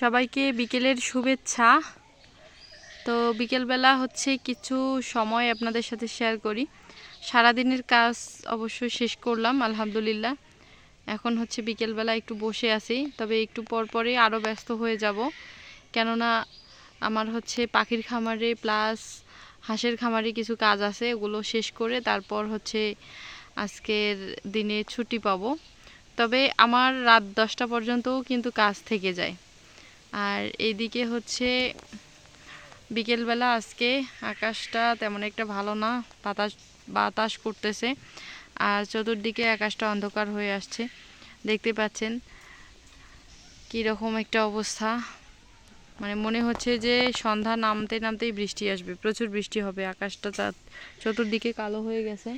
সবাইকে বিকেলের শুভেচ্ছা। তো বিকেলবেলা হচ্ছে কিছু সময় আপনাদের সাথে শেয়ার করি। সারাদিনের কাজ অবশ্য শেষ করলাম, আলহামদুলিল্লাহ। এখন হচ্ছে বিকেলবেলা একটু বসে আছি, তবে একটু পর পরে আরও ব্যস্ত হয়ে যাব। কেননা আমার হচ্ছে পাখির খামারে প্লাস হাঁসের খামারে কিছু কাজ আছে, ওগুলো শেষ করে তারপর হচ্ছে আজকের দিনে ছুটি পাবো। তবে আমার রাত দশটা পর্যন্তও কিন্তু কাজ থেকে যায়। আর এইদিকে হচ্ছে বিকেলবেলা আজকে আকাশটা তেমন একটা ভালো না, বাতাস বাতাস করতেছে আর চতুর্দিকে আকাশটা অন্ধকার হয়ে আসছে। দেখতে পাচ্ছেন কীরকম একটা অবস্থা। মানে মনে হচ্ছে যে সন্ধ্যা নামতে নামতেই বৃষ্টি আসবে, প্রচুর বৃষ্টি হবে, আকাশটা চতুর্দিকে কালো হয়ে গেছে।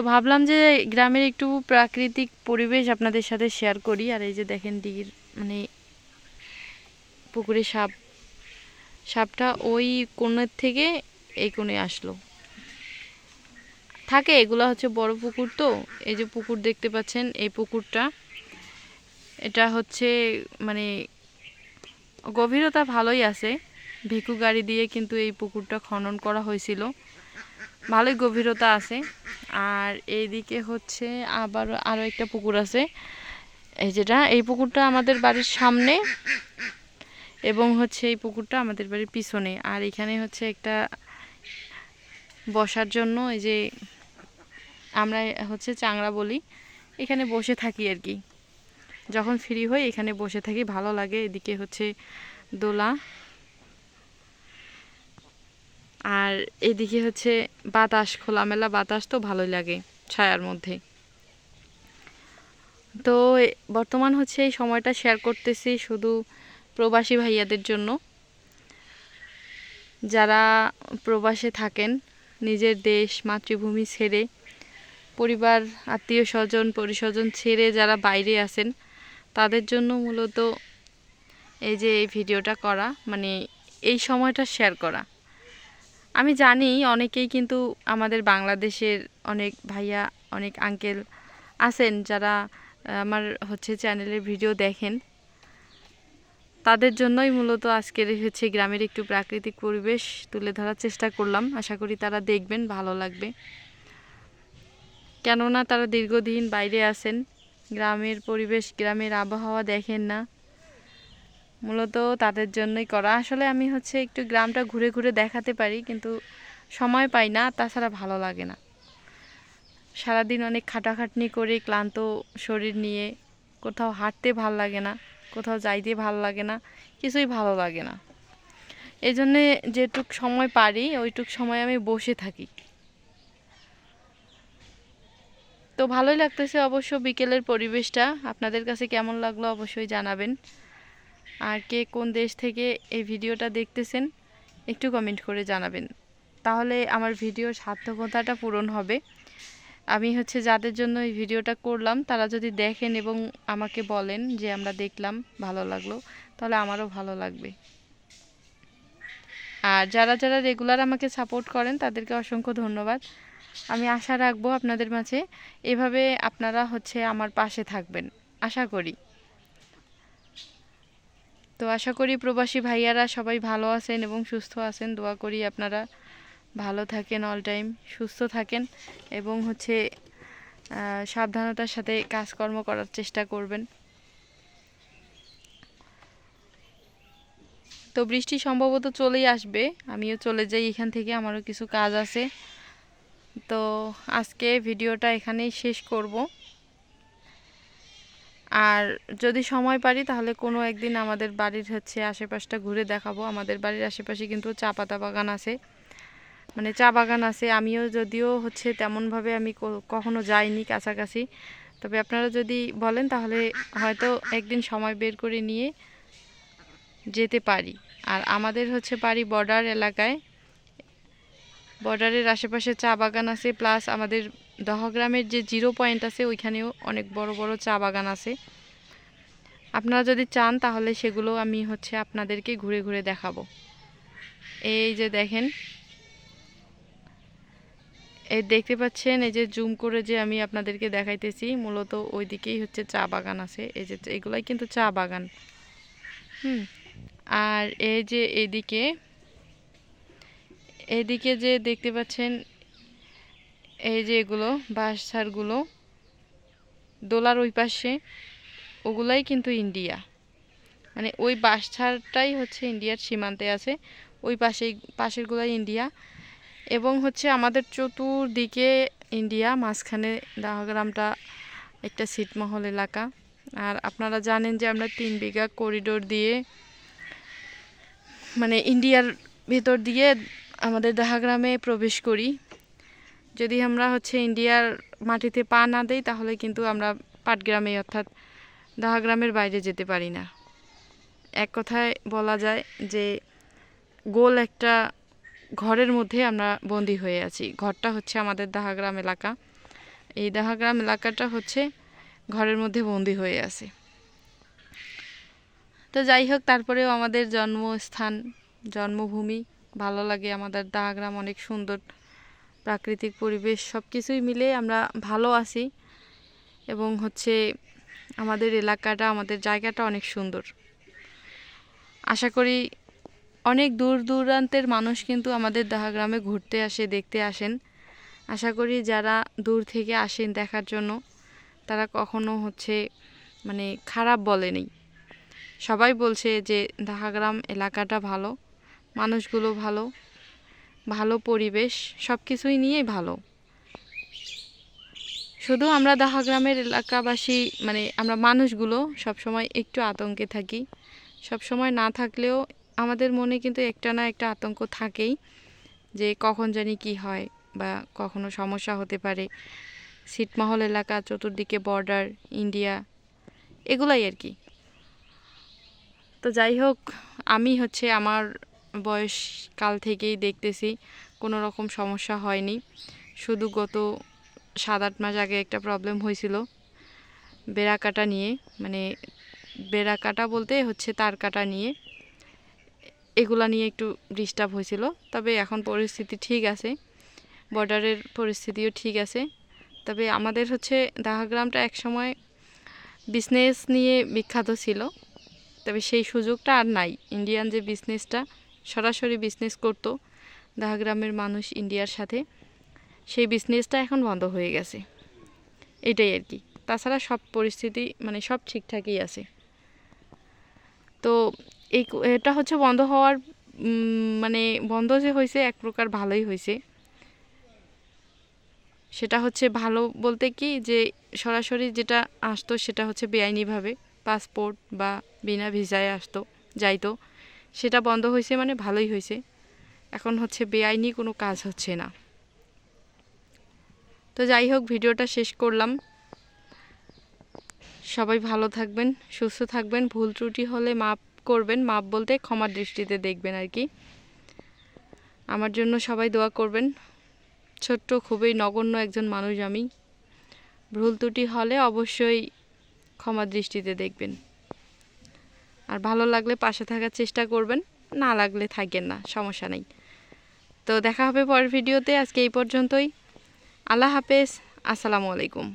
তো ভাবলাম যে গ্রামের একটু প্রাকৃতিক পরিবেশ আপনাদের সাথে শেয়ার করি। আর এই যে দেখেন দিঘির মানে পুকুরে সাপ, সাপটা ওই কোণের থেকে এই কোণে আসলো। থাকে, এগুলো হচ্ছে বড় পুকুর তো, এই যে পুকুর দেখতে পাচ্ছেন, এই পুকুরটা। এটা হচ্ছে মানে গভীরতা ভালোই আছে ভিকু গাড়ি দিয়ে কিন্তু এই পুকুরটা খনন করা হয়েছিল। ভালোই গভীরতা আছে। আর এইদিকে হচ্ছে আবার আরও একটা পুকুর আছে। এই যেটা, এই পুকুরটা আমাদের বাড়ির সামনে এবং হচ্ছে এই পুকুরটা আমাদের বাড়ির পিছনে। আর এখানে হচ্ছে একটা বসার জন্য এই যে আমরা হচ্ছে চাংড়া বলি, এখানে বসে থাকি আর কি। যখন ফ্রি হই, এখানে বসে থাকি, ভালো লাগে। এদিকে হচ্ছে দোলা। আর এদিকে হচ্ছে বাতাস, খোলামেলা বাতাস তো ভালোই লাগে ছায়ার মধ্যে। তো বর্তমান হচ্ছে এই সময়টা শেয়ার করতেছি শুধু প্রবাসী ভাইয়াদের জন্য। যারা প্রবাসে থাকেন, নিজের দেশ, মাতৃভূমি ছেড়ে, পরিবার, আত্মীয় স্বজন, পরিস্বজন ছেড়ে যারা বাইরে আছেন, তাদের জন্য মূলত এই যে এই ভিডিওটা করা মানে এই সময়টা শেয়ার করা। আমি জানি অনেকেই কিন্তু আমাদের বাংলাদেশের অনেক ভাইয়া, অনেক আঙ্কেল আছেন যারা আমার হচ্ছে চ্যানেলের ভিডিও দেখেন। তাদের জন্যই মূলত আজকের হচ্ছে গ্রামের একটু প্রাকৃতিক পরিবেশ তুলে ধরার চেষ্টা করলাম। আশা করি তারা দেখবেন, ভালো লাগবে। কেননা তারা দীর্ঘদিন বাইরে আছেন। গ্রামের পরিবেশ, গ্রামের আবহাওয়া দেখেন না। মূলত তাদের জন্যই করা। আসলে আমি হচ্ছে একটু গ্রামটা ঘুরে ঘুরে দেখাতে পারি, কিন্তু সময় পাই না, তাছাড়া ভালো লাগে না। সারাদিন অনেক খাটাখাটনি করে, ক্লান্ত শরীর নিয়ে। কোথাও হাঁটতে ভালো লাগে না, কোথাও যাইতে ভালো লাগে না, কিছুই ভালো লাগে না। এই জন্যে যেটুক সময় পারি, ওইটুক সময় আমি বসে থাকি। তো ভালোই লাগতেছে অবশ্য বিকেলের পরিবেশটা। আপনাদের কাছে কেমন লাগল অবশ্যই জানাবেন। আর কে কোন দেশ থেকে এই ভিডিওটা দেখতেছেন, একটু কমেন্ট করে জানাবেন। তাহলে আমার ভিডিওর সার্থকতাটা পূরণ হবে। আমি হচ্ছে যাদের জন্য এই ভিডিওটা করলাম, তারা যদি দেখেন এবং আমাকে বলেন যে আমরা দেখলাম, ভালো লাগল, তাহলে আমারও ভালো লাগবে। আর যারা যারা রেগুলার আমাকে সাপোর্ট করেন, তাদেরকে অসংখ্য ধন্যবাদ। আমি আশা রাখব আপনাদের মাঝে এভাবে আপনারা হচ্ছে আমার পাশে থাকবেন। আশা করি। তো আশা করি প্রবাসী ভাইয়ারা সবাই ভালো আছেন এবং সুস্থ আছেন। দোয়া করি আপনারা ভালো থাকেন অল টাইম সুস্থ থাকেন এবং হচ্ছে সাবধানতার সাথে কাজকর্ম করার চেষ্টা করবেন। তো বৃষ্টি সম্ভবত চলেই আসবে, আমিও চলে যাই এখান থেকে, আমারও কিছু কাজ আছে। তো আজকে ভিডিওটা এখানেই শেষ করব। আর যদি সময় পারি, তাহলে কোনো একদিন আমাদের বাড়ির হচ্ছে আশেপাশটা ঘুরে দেখাবো। আমাদের বাড়ির আশেপাশে কিন্তু চা পাতা বাগান আছে। মানে চা বাগান আছে। আমিও যদিও হচ্ছে তেমনভাবে আমি কখনো যাইনি কাছাকাছি। তবে আপনারা যদি বলেন, তাহলে হয়তো একদিন সময় বের করে নিয়ে যেতে পারি। আর আমাদের হচ্ছে বাড়ি বর্ডার এলাকায়। বর্ডারের আশেপাশে চা বাগান আছে, প্লাস আমাদের দহগ্রামের যে জিরো পয়েন্ট আছে, ওইখানেও অনেক বড় বড় চা বাগান আছে। আপনারা যদি চান, তাহলে সেগুলো আমি হচ্ছে আপনাদেরকে ঘুরে ঘুরে দেখাবো। এই যে দেখেন, এই দেখতে পাচ্ছেন, এই যে জুম করে যে আমি আপনাদেরকে দেখাইতেছি, মূলত ওই দিকেই হচ্ছে চা বাগান আছে। এই যে, এগুলাই কিন্তু চা বাগান। হুম, আর এই যে এদিকে এদিকে যে দেখতে পাচ্ছেন, এই যে এগুলো বাঁশঝাড়গুলো দোলার ওই পাশে, ওগুলাই কিন্তু ইন্ডিয়া। মানে ওই বাঁশঝাড়টাই হচ্ছে ইন্ডিয়ার সীমান্তে আছে, ওই পাশে পাশেরগুলাই ইন্ডিয়া। এবং হচ্ছে আমাদের চতুর্দিকে ইন্ডিয়া, মাঝখানে দাহগ্রামটা একটা ছিটমহল এলাকা। আর আপনারা জানেন যে আমরা তিন বিঘা করিডোর দিয়ে মানে ইন্ডিয়ার ভেতর দিয়ে আমাদের দাহাগ্রামে প্রবেশ করি। যদি আমরা হচ্ছে ইন্ডিয়ার মাটিতে পা না দেই, তাহলে কিন্তু আমরা পাটগ্রামে অর্থাৎ দাহাগ্রামের বাইরে যেতে পারি না। এক কথায় বলা যায় যে গোল একটা ঘরের মধ্যে আমরা বন্দি হয়ে আছি। ঘরটা হচ্ছে আমাদের দাহাগ্রাম এলাকা। এই দাহাগ্রাম এলাকাটা হচ্ছে ঘরের মধ্যে বন্দি হয়ে আছে। তো যাই হোক, তারপরেও আমাদের জন্মস্থান, জন্মভূমি ভালো লাগে, আমাদের দাহাগ্রাম অনেক সুন্দর, প্রাকৃতিক পরিবেশ সব কিছুই মিলে আমরা ভালো আছি এবং হচ্ছে আমাদের এলাকাটা, আমাদের জায়গাটা অনেক সুন্দর। আশা করি অনেক দূর দূরান্তের মানুষ কিন্তু আমাদের দাহাগ্রামে ঘুরতে আসে, দেখতে আসেন। আশা করি যারা দূর থেকে আসেন দেখার জন্য, তারা কখনো হচ্ছে মানে খারাপ বলেনি। সবাই বলছে যে দাহাগ্রাম এলাকাটা ভালো। মানুষগুলো ভালো ভালো পরিবেশ সব কিছুই নিয়েই ভালো। শুধু আমরা দাহাগ্রামের এলাকাবাসী মানে আমরা মানুষগুলো সবসময় একটু আতঙ্কে থাকি। সব সময় না থাকলেও আমাদের মনে কিন্তু একটা না একটা আতঙ্ক থাকেই, যে কখন জানি কি হয় বা কখনো সমস্যা হতে পারে। ছিটমহল এলাকা, চতুর্দিকে বর্ডার ইন্ডিয়া এগুলাই আর কি। তো যাই হোক, আমি হচ্ছে আমার বয়সকাল থেকেই দেখতেছি, কোনো রকম সমস্যা হয়নি। শুধু গত সাত আট মাস আগে একটা প্রবলেম হয়েছিল বেড়া কাটা নিয়ে। মানে বেড়া কাটা বলতে হচ্ছে তার কাটা নিয়ে। এগুলা নিয়ে একটু ডিস্টার্ব হয়েছিল। তবে এখন পরিস্থিতি ঠিক আছে। বর্ডারের পরিস্থিতিও ঠিক আছে। তবে আমাদের হচ্ছে দাহাগ্রামটা একসময় বিজনেস নিয়ে বিখ্যাত ছিল। তবে সেই সুযোগটা আর নাই। ইন্ডিয়ান যে বিজনেসটা সরাসরি বিজনেস করতো দাহাগ্রামের মানুষ ইন্ডিয়ার সাথে। সেই বিজনেসটা এখন বন্ধ হয়ে গেছে। এটাই আর কি। তাছাড়া সব পরিস্থিতি মানে সব ঠিকঠাকই আছে। তো এই এটা হচ্ছে বন্ধ হওয়ার মানে বন্ধ যে হয়েছে, এক প্রকার ভালোই হয়েছে। সেটা হচ্ছে ভালো বলতে কি যে, সরাসরি যেটা আসতো সেটা হচ্ছে বেআইনিভাবে পাসপোর্ট বা বিনা ভিসায় আসতো, যাইতো। সেটা বন্ধ হয়েছে মানে ভালোই হয়েছে। এখন হচ্ছে বেআইনি কোনো কাজ হচ্ছে না। তো যাই হোক, ভিডিওটা শেষ করলাম। সবাই ভালো থাকবেন, সুস্থ থাকবেন। ভুল ত্রুটি হলে মাপ করবেন। মাপ বলতে ক্ষমার দৃষ্টিতে দেখবেন আর কি। আমার জন্য সবাই দোয়া করবেন। ছোট্ট, খুবই নগণ্য একজন মানুষ আমি। ভুল ত্রুটি হলে অবশ্যই ক্ষমা দৃষ্টিতে দেখবেন। আর ভালো লাগলে পাশে থাকার চেষ্টা করবেন, না লাগলে থাকেন না, সমস্যা নেই। তো দেখা হবে পরের ভিডিওতে, আজকে এই পর্যন্তই। আল্লাহ হাফেজ, আসসালামু আলাইকুম।